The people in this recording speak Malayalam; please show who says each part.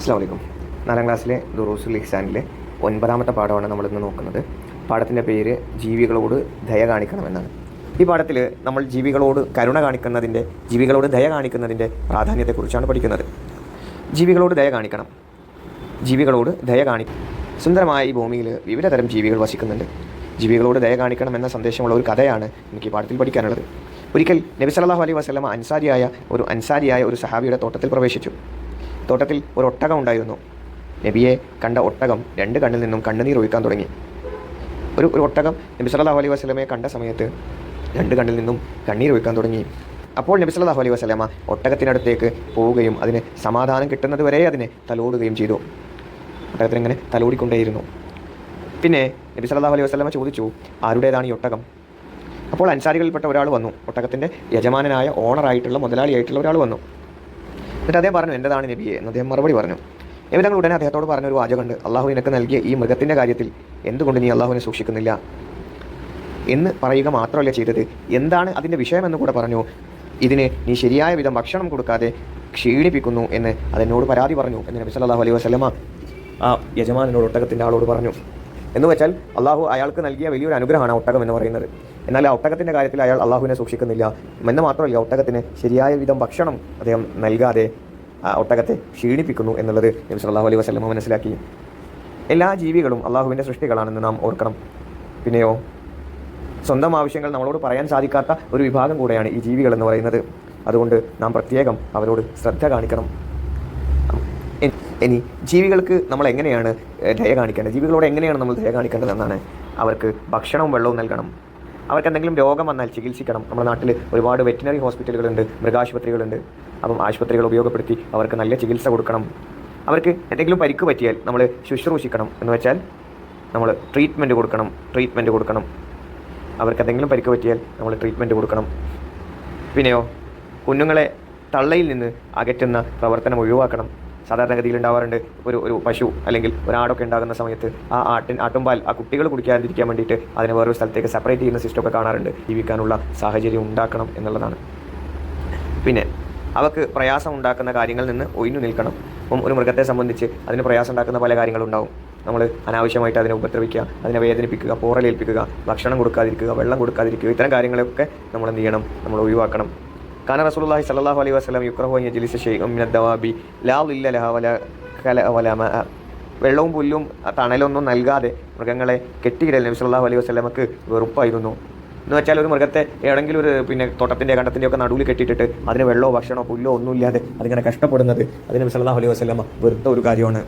Speaker 1: അസ്സാം വലൈക്കും നാലാം ക്ലാസ്സിലെ ദുറൂസുൽ ഇഹ്സാനിലെ ഒൻപതാമത്തെ പാഠമാണ് നമ്മളിന്ന് നോക്കുന്നത്. പാഠത്തിന്റെ പേര് ജീവികളോട് ദയ കാണിക്കണമെന്നാണ്. ഈ പാഠത്തിൽ നമ്മൾ ജീവികളോട് കരുണ കാണിക്കുന്നതിന്റെ ജീവികളോട് ദയ കാണിക്കുന്നതിന്റെ പ്രാധാന്യത്തെക്കുറിച്ചാണ് പഠിക്കുന്നത്. ജീവികളോട് ദയ കാണിക്കണം. ജീവികളോട് ദയ കാണി സുന്ദരമായ ഈ ഭൂമിയിൽ വിവിധ തരം ജീവികൾ വസിക്കുന്നുണ്ട്. ജീവികളോട് ദയ കാണിക്കണം എന്ന സന്ദേശമുള്ള ഒരു കഥയാണ് എനിക്ക് ഈ പാഠത്തിൽ പഠിക്കാനുള്ളത്. ഒരിക്കൽ നബി സല്ലല്ലാഹു അലൈഹി വസ്ലമ അൻസാരിയായ ഒരു അൻസാരിയായ ഒരു സഹാബിയുടെ തോട്ടത്തിൽ പ്രവേശിച്ചു. തോട്ടത്തിൽ ഒരു ഒട്ടകം ഉണ്ടായിരുന്നു. നബിയെ കണ്ട ഒട്ടകം രണ്ട് കണ്ണിൽ നിന്നും കണ്ണുനീർ ഒഴുക്കാൻ തുടങ്ങി. ഒരു ഒരു ഒട്ടകം നബി സല്ലല്ലാഹു അലൈഹി വസ്ലമയെ കണ്ട സമയത്ത് രണ്ട് കണ്ണിൽ നിന്നും കണ്ണീർ ഒഴുക്കാൻ തുടങ്ങി. അപ്പോൾ നബി സല്ലല്ലാഹു അലൈഹി വസ്ലമ ഒട്ടകത്തിനടുത്തേക്ക് പോവുകയും അതിന് സമാധാനം കിട്ടുന്നത് വരെ അതിനെ തലോടുകയും ചെയ്തു. ഒട്ടകത്തിനിങ്ങനെ തലോടിക്കൊണ്ടേയിരുന്നു. പിന്നെ നബി സല്ലാഹു അലൈഹി വസ്ലമ ചോദിച്ചു ആരുടേതാണ് ഈ ഒട്ടകം? അപ്പോൾ അൻസാരികളിൽപ്പെട്ട ഒരാൾ വന്നു. ഒട്ടകത്തിന്റെ യജമാനായ ഓണറായിട്ടുള്ള മുതലാളിയായിട്ടുള്ള ഒരാൾ വന്നു. എന്നിട്ട് അദ്ദേഹം പറഞ്ഞു എന്റെതാണ് നബിയെ എന്ന് അദ്ദേഹം മറുപടി പറഞ്ഞു. നബി ഉടനെ അദ്ദേഹത്തോട് പറഞ്ഞ ഒരു വാചകമുണ്ട്. അള്ളാഹു നിനക്ക് നൽകിയ ഈ മൃഗത്തിന്റെ കാര്യത്തിൽ എന്തുകൊണ്ട് നീ അള്ളാഹുവിനെ സൂക്ഷിക്കുന്നില്ല? എന്ന് പറയുക മാത്രമല്ല ചെയ്തത്. എന്താണ് അതിന്റെ വിഷയമെന്ന് കൂടെ പറഞ്ഞു. ഇതിന് നീ ശരിയായ വിധം ഭക്ഷണം കൊടുക്കാതെ ക്ഷീണിപ്പിക്കുന്നു എന്ന് അതെന്നോട് പരാതി പറഞ്ഞു. എന്ന് നബി സല്ലാഹു അലൈഹി വസ്ലമ ആ യജമാനോട് ഒട്ടകത്തിന്റെ ആളോട് പറഞ്ഞു. എന്ന് വെച്ചാൽ അള്ളാഹു അയാൾക്ക് നൽകിയ വലിയൊരു അനുഗ്രഹമാണ് ഒട്ടകം എന്ന് പറയുന്നത്. എന്നാൽ ആ ഒട്ടകത്തിന്റെ കാര്യത്തിൽ അയാൾ അള്ളാഹുവിനെ സൂക്ഷിക്കുന്നില്ല. എന്ന് മാത്രമല്ല ഒട്ടകത്തിന് ശരിയായ വിധം ഭക്ഷണം അദ്ദേഹം നൽകാതെ ഒട്ടകത്തെ ക്ഷീണിപ്പിക്കുന്നു എന്നുള്ളത് നബി അള്ളാഹു അലൈഹി വസ്ലമ മനസ്സിലാക്കി. എല്ലാ ജീവികളും അള്ളാഹുവിന്റെ സൃഷ്ടികളാണെന്ന് നാം ഓർക്കണം. പിന്നെയോ സ്വന്തം ആവശ്യങ്ങൾ നമ്മളോട് പറയാൻ സാധിക്കാത്ത ഒരു വിഭാഗം കൂടെയാണ് ഈ ജീവികൾ എന്ന് പറയുന്നത്. അതുകൊണ്ട് നാം പ്രത്യേകം അവരോട് ശ്രദ്ധ കാണിക്കണം. ഇനി ജീവികൾക്ക് നമ്മൾ എങ്ങനെയാണ് ദയ കാണിക്കേണ്ടത്? ജീവികളോട് എങ്ങനെയാണ് നമ്മൾ ദയ കാണിക്കേണ്ടതെന്നാണ് അവർക്ക് ഭക്ഷണവും വെള്ളവും നൽകണം. അവർക്ക് എന്തെങ്കിലും രോഗം വന്നാൽ ചികിത്സിക്കണം. നമ്മുടെ നാട്ടിൽ ഒരുപാട് വെറ്റിനറി ഹോസ്പിറ്റലുകളുണ്ട് മൃഗാശുപത്രികളുണ്ട്. അപ്പം ആശുപത്രികൾ ഉപയോഗപ്പെടുത്തി അവർക്ക് നല്ല ചികിത്സ കൊടുക്കണം. അവർക്ക് എന്തെങ്കിലും പരിക്ക് പറ്റിയാൽ നമ്മൾ ശുശ്രൂഷിക്കണം. എന്ന് വെച്ചാൽ നമ്മൾ ട്രീറ്റ്മെന്റ് കൊടുക്കണം ട്രീറ്റ്മെന്റ് കൊടുക്കണം. അവർക്ക് എന്തെങ്കിലും പരിക്ക് പറ്റിയാൽ നമ്മൾ ട്രീറ്റ്മെന്റ് കൊടുക്കണം. പിന്നെയോ കുഞ്ഞുങ്ങളെ തള്ളയിൽ നിന്ന് അകറ്റുന്ന പ്രവർത്തനം ഒഴിവാക്കണം. സാധാരണഗതിയിൽ ഉണ്ടാവാറുണ്ട്. ഒരു ഒരു പശു അല്ലെങ്കിൽ ഒരാടൊക്കെ ഉണ്ടാകുന്ന സമയത്ത് ആ ആട്ടിൻ ആട്ടുംപാൽ ആ കുട്ടികൾ കുടിക്കാതിരിക്കാൻ വേണ്ടിയിട്ട് അതിനെ വേറൊരു സ്ഥലത്തേക്ക് സെപ്പറേറ്റ് ചെയ്യുന്ന സിസ്റ്റമൊക്കെ കാണാറുണ്ട്. ജീവിക്കാനുള്ള സാഹചര്യം ഉണ്ടാക്കണം എന്നുള്ളതാണ്. പിന്നെ അവക്ക് പ്രയാസം ഉണ്ടാക്കുന്ന കാര്യങ്ങളിൽ നിന്ന് ഒഴിഞ്ഞു നിൽക്കണം. അപ്പം ഒരു മൃഗത്തെ സംബന്ധിച്ച് അതിന് പ്രയാസം ഉണ്ടാക്കുന്ന പല കാര്യങ്ങളും ഉണ്ടാവും. നമ്മൾ അനാവശ്യമായിട്ട് അതിനെ ഉപദ്രവിക്കുക അതിനെ വേദനിപ്പിക്കുക പോറലേൽപ്പിക്കുക ഭക്ഷണം കൊടുക്കാതിരിക്കുക വെള്ളം കൊടുക്കാതിരിക്കുക ഇത്തരം കാര്യങ്ങളൊക്കെ നമ്മൾ എന്ത് ചെയ്യണം? നമ്മൾ ഒഴിവാക്കണം. കാരണം റസൂലുള്ളാഹി സ്വല്ലല്ലാഹു അലൈഹി വസല്ലം യുക്റഹു അൻ യജ്ലിസ ഷൈഉം മിനദ് ലാ ളില്ല ലഹ കല വല വെള്ളവും പുല്ലും തണലൊന്നും നൽകാതെ മൃഗങ്ങളെ കെട്ടിയിടൽ നബി സല്ലല്ലാഹു അലൈഹി വസല്ലമക്ക് വെറുപ്പായിരുന്നു. എന്ന് വെച്ചാൽ ഒരു മൃഗത്തെ ഏതെങ്കിലും ഒരു പിന്നെ തോട്ടത്തിന്റെ കണ്ടത്തിന്റെ ഒക്കെ നടുവിൽ കെട്ടിയിട്ടിട്ട് അതിന് വെള്ളമോ ഭക്ഷണമോ പുല്ലോ ഒന്നുമില്ലാതെ അതിങ്ങനെ കഷ്ടപ്പെടുന്നത് അതിന് നബി സല്ലല്ലാഹു അലൈഹി വസല്ലമ വെറുത്ത ഒരു കാര്യമാണ്.